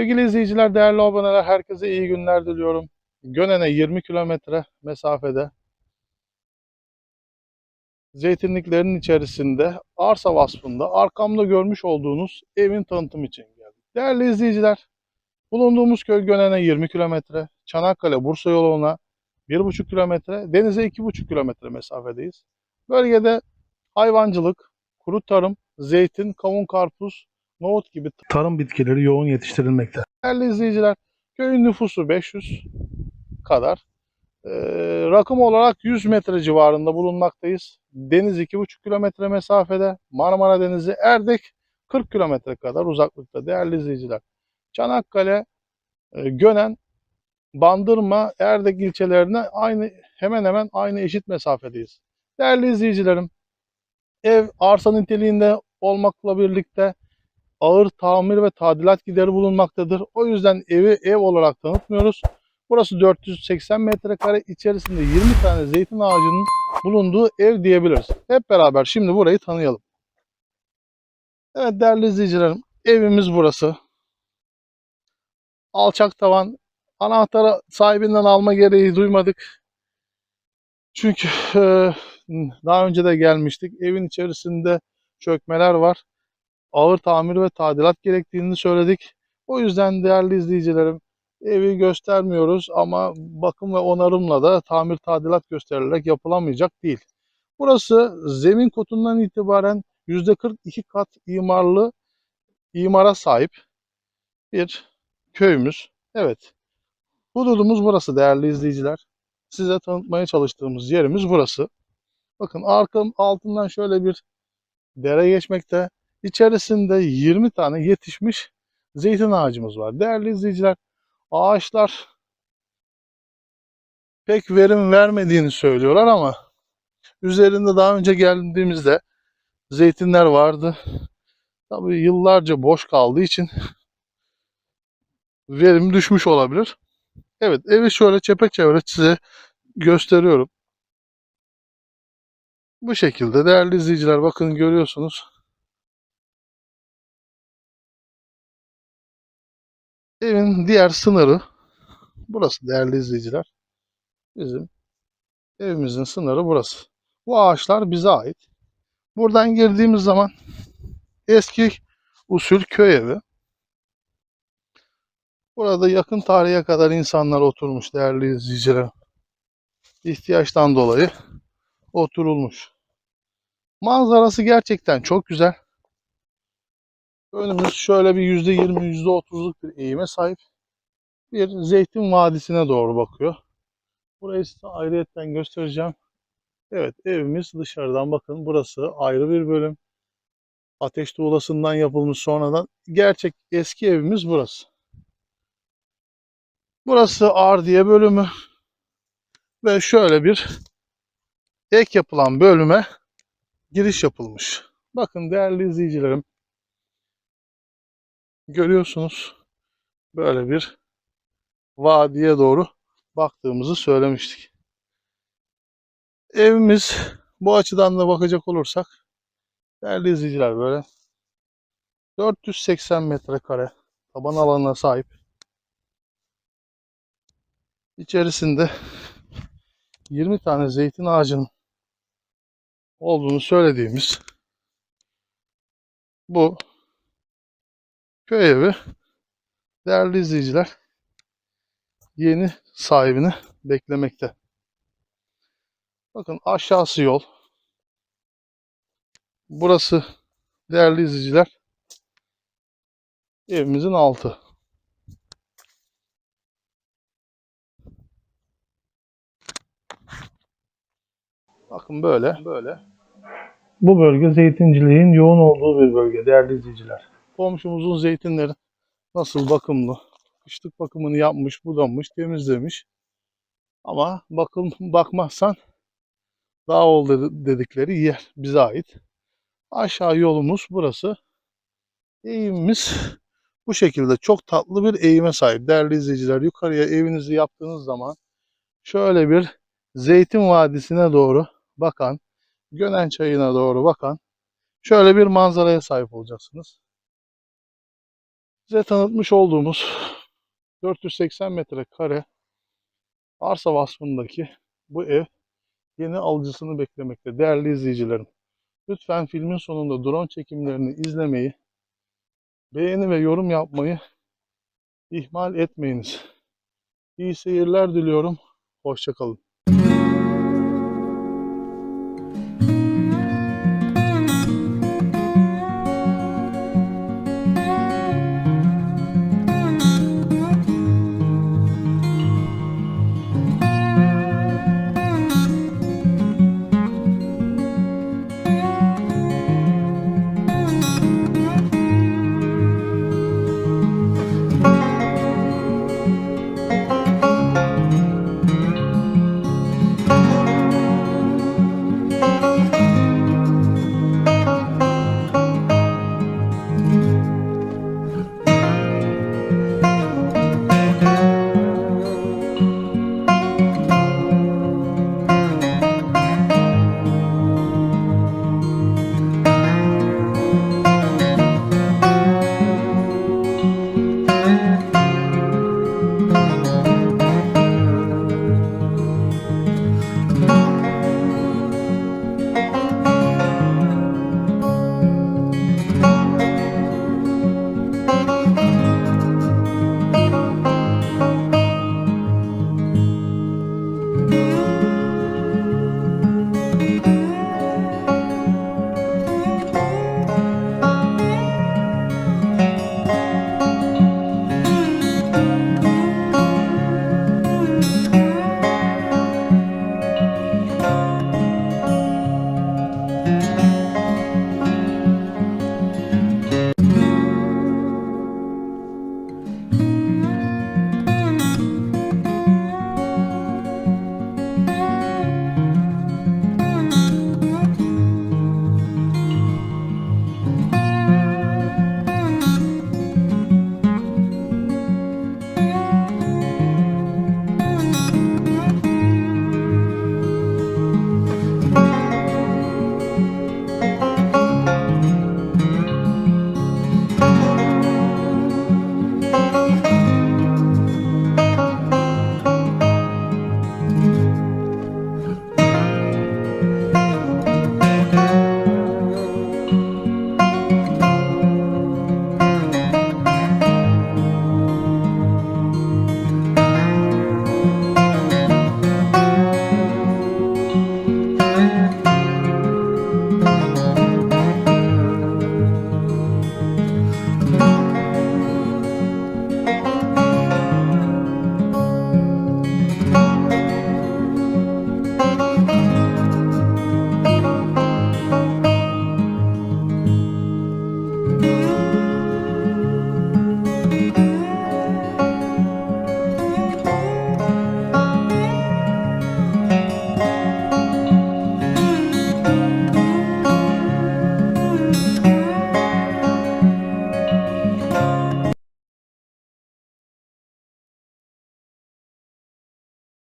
Sevgili izleyiciler, değerli aboneler, herkese iyi günler diliyorum. Gönen'e 20 kilometre mesafede zeytinliklerin içerisinde arsa vasfında arkamda görmüş olduğunuz evin tanıtım için geldik. Değerli izleyiciler, bulunduğumuz köy Gönen'e 20 kilometre, Çanakkale Bursa yoluna 1,5 kilometre, denize 2,5 kilometre mesafedeyiz. Bölgede hayvancılık, kuru tarım, zeytin, kavun, karpuz, nohut gibi tarım bitkileri yoğun yetiştirilmekte. Değerli izleyiciler, köyün nüfusu 500 kadar. Ee, rakım olarak 100 metre civarında bulunmaktayız. Deniz 2,5 kilometre mesafede. Marmara Denizi Erdek 40 kilometre kadar uzaklıkta değerli izleyiciler. Çanakkale, e, Gönen, Bandırma, Erdek ilçelerine aynı hemen hemen aynı eşit mesafedeyiz. Değerli izleyicilerim, ev arsa niteliğinde olmakla birlikte ağır tamir ve tadilat gideri bulunmaktadır. O yüzden evi ev olarak tanıtmıyoruz. Burası 480 metrekare içerisinde 20 tane zeytin ağacının bulunduğu ev diyebiliriz. Hep beraber şimdi burayı tanıyalım. Evet değerli izleyicilerim, evimiz burası. Alçak tavan, anahtarı sahibinden alma gereği duymadık. Çünkü daha önce de gelmiştik. Evin içerisinde çökmeler var ağır tamir ve tadilat gerektiğini söyledik. O yüzden değerli izleyicilerim evi göstermiyoruz ama bakım ve onarımla da tamir tadilat gösterilerek yapılamayacak değil. Burası zemin kotundan itibaren %42 kat imarlı imara sahip bir köyümüz. Evet. Hududumuz burası değerli izleyiciler. Size tanıtmaya çalıştığımız yerimiz burası. Bakın arkam altından şöyle bir dere geçmekte. İçerisinde 20 tane yetişmiş zeytin ağacımız var. Değerli izleyiciler, ağaçlar pek verim vermediğini söylüyorlar ama üzerinde daha önce geldiğimizde zeytinler vardı. Tabii yıllarca boş kaldığı için verim düşmüş olabilir. Evet, evi şöyle çepeçevre size gösteriyorum. Bu şekilde değerli izleyiciler bakın görüyorsunuz. Evin diğer sınırı burası değerli izleyiciler. Bizim evimizin sınırı burası. Bu ağaçlar bize ait. Buradan girdiğimiz zaman eski usul köy evi. Burada yakın tarihe kadar insanlar oturmuş değerli izleyiciler. İhtiyaçtan dolayı oturulmuş. Manzarası gerçekten çok güzel. Önümüz şöyle bir %20, %30'luk bir eğime sahip. Bir zeytin vadisine doğru bakıyor. Burayı size ayrıyetten göstereceğim. Evet evimiz dışarıdan bakın. Burası ayrı bir bölüm. Ateş tuğlasından yapılmış sonradan. Gerçek eski evimiz burası. Burası Ardiye bölümü. Ve şöyle bir ek yapılan bölüme giriş yapılmış. Bakın değerli izleyicilerim görüyorsunuz böyle bir vadiye doğru baktığımızı söylemiştik. Evimiz bu açıdan da bakacak olursak değerli izleyiciler böyle 480 metrekare taban alanına sahip. İçerisinde 20 tane zeytin ağacının olduğunu söylediğimiz bu köy evi değerli izleyiciler yeni sahibini beklemekte. Bakın aşağısı yol. Burası değerli izleyiciler evimizin altı. Bakın böyle. Böyle. Bu bölge zeytinciliğin yoğun olduğu bir bölge değerli izleyiciler. Komşumuzun zeytinleri nasıl bakımlı. Kışlık bakımını yapmış, budanmış, temizlemiş. Ama bakım bakmazsan dağ oldu dedikleri yer bize ait. Aşağı yolumuz burası. Eğimimiz bu şekilde çok tatlı bir eğime sahip. Değerli izleyiciler yukarıya evinizi yaptığınız zaman şöyle bir Zeytin Vadisi'ne doğru bakan, Gönen Çayı'na doğru bakan şöyle bir manzaraya sahip olacaksınız. Size tanıtmış olduğumuz 480 metrekare arsa vasfındaki bu ev yeni alıcısını beklemekte. Değerli izleyicilerim, lütfen filmin sonunda drone çekimlerini izlemeyi, beğeni ve yorum yapmayı ihmal etmeyiniz. İyi seyirler diliyorum. Hoşçakalın.